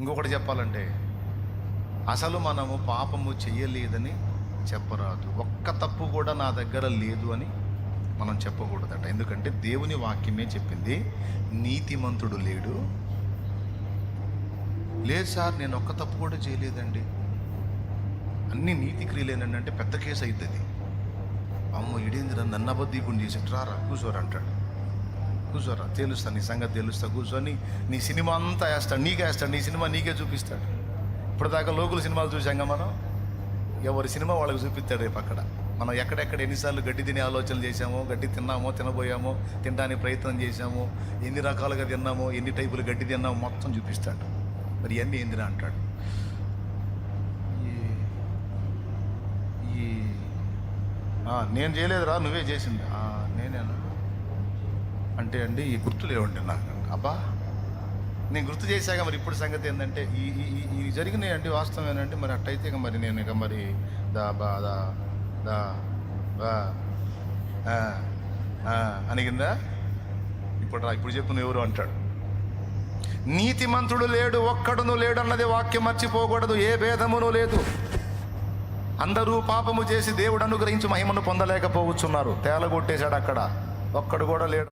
ఇంకొకటి చెప్పాలంటే అసలు మనము పాపము చెయ్యలేదని చెప్పరాదు. ఒక్క తప్పు కూడా నా దగ్గర లేదు అని మనం చెప్పకూడదట. ఎందుకంటే దేవుని వాక్యమే చెప్పింది నీతిమంతుడు లేడు. లేదు సార్ నేను ఒక్క తప్పు కూడా చేయలేదండి. అన్ని నీతి క్రియలేనండి అంటే పెద్ద కేసు అవుతుంది అమ్మో ఇడేందిరా నన్ను అబద్ధీకుని చేసి రారా కూర్చోరా అంటాడు. కూర్చోరా తెలుస్తా నీ సంగతి తెలుస్తా కూర్చొని నీ సినిమా అంతా వేస్తాడు నీకే వేస్తాడు నీ సినిమా నీకే చూపిస్తాడు. ఇప్పటిదాకా లోకల్ సినిమాలు చూసాంగా మనం? ఎవరి సినిమా వాళ్ళకి చూపిస్తాడు రేపు అక్కడ. మనం ఎక్కడెక్కడ ఎన్నిసార్లు గడ్డి తినే ఆలోచనలు చేశామో గడ్డి తిన్నామో తినబోయామో తినడానికి ప్రయత్నం చేశామో ఎన్ని రకాలుగా తిన్నామో ఎన్ని టైపులు గడ్డి తిన్నామో మొత్తం చూపిస్తాడు. మరి ఇవన్నీ ఏందిరా అంటాడు? ఈ నేను చేయలేదురా నువ్వే చేసింది. "ఆ, అంటే అండి ఈ గుర్తు లేవండి నాకు. అబ్బా! నేను గుర్తు చేశాక మరి ఇప్పుడు సంగతి ఏంటంటే ఈ ఈ జరిగినాయి అంటే వాస్తవం ఏంటంటే మరి అట్టయితే ఇక మరి నేను ఇక మరి దా బా దా దా బా ఆ, ఆ, అనిగిందా? ఇప్పుడు రా ఇప్పుడు చెప్పు ఎవరు అంటాడు. నీతిమంతుడు లేడు ఒక్కడును లేడు అన్నది వాక్యం మర్చిపోకూడదు ఏ భేదమును లేదు. అందరూ పాపము చేసి దేవుడు అనుగ్రహించి మహిమను పొందలేకపోవచ్చున్నారు. తేలగొట్టేశాడు అక్కడ. ఒక్కడు కూడా లేడు.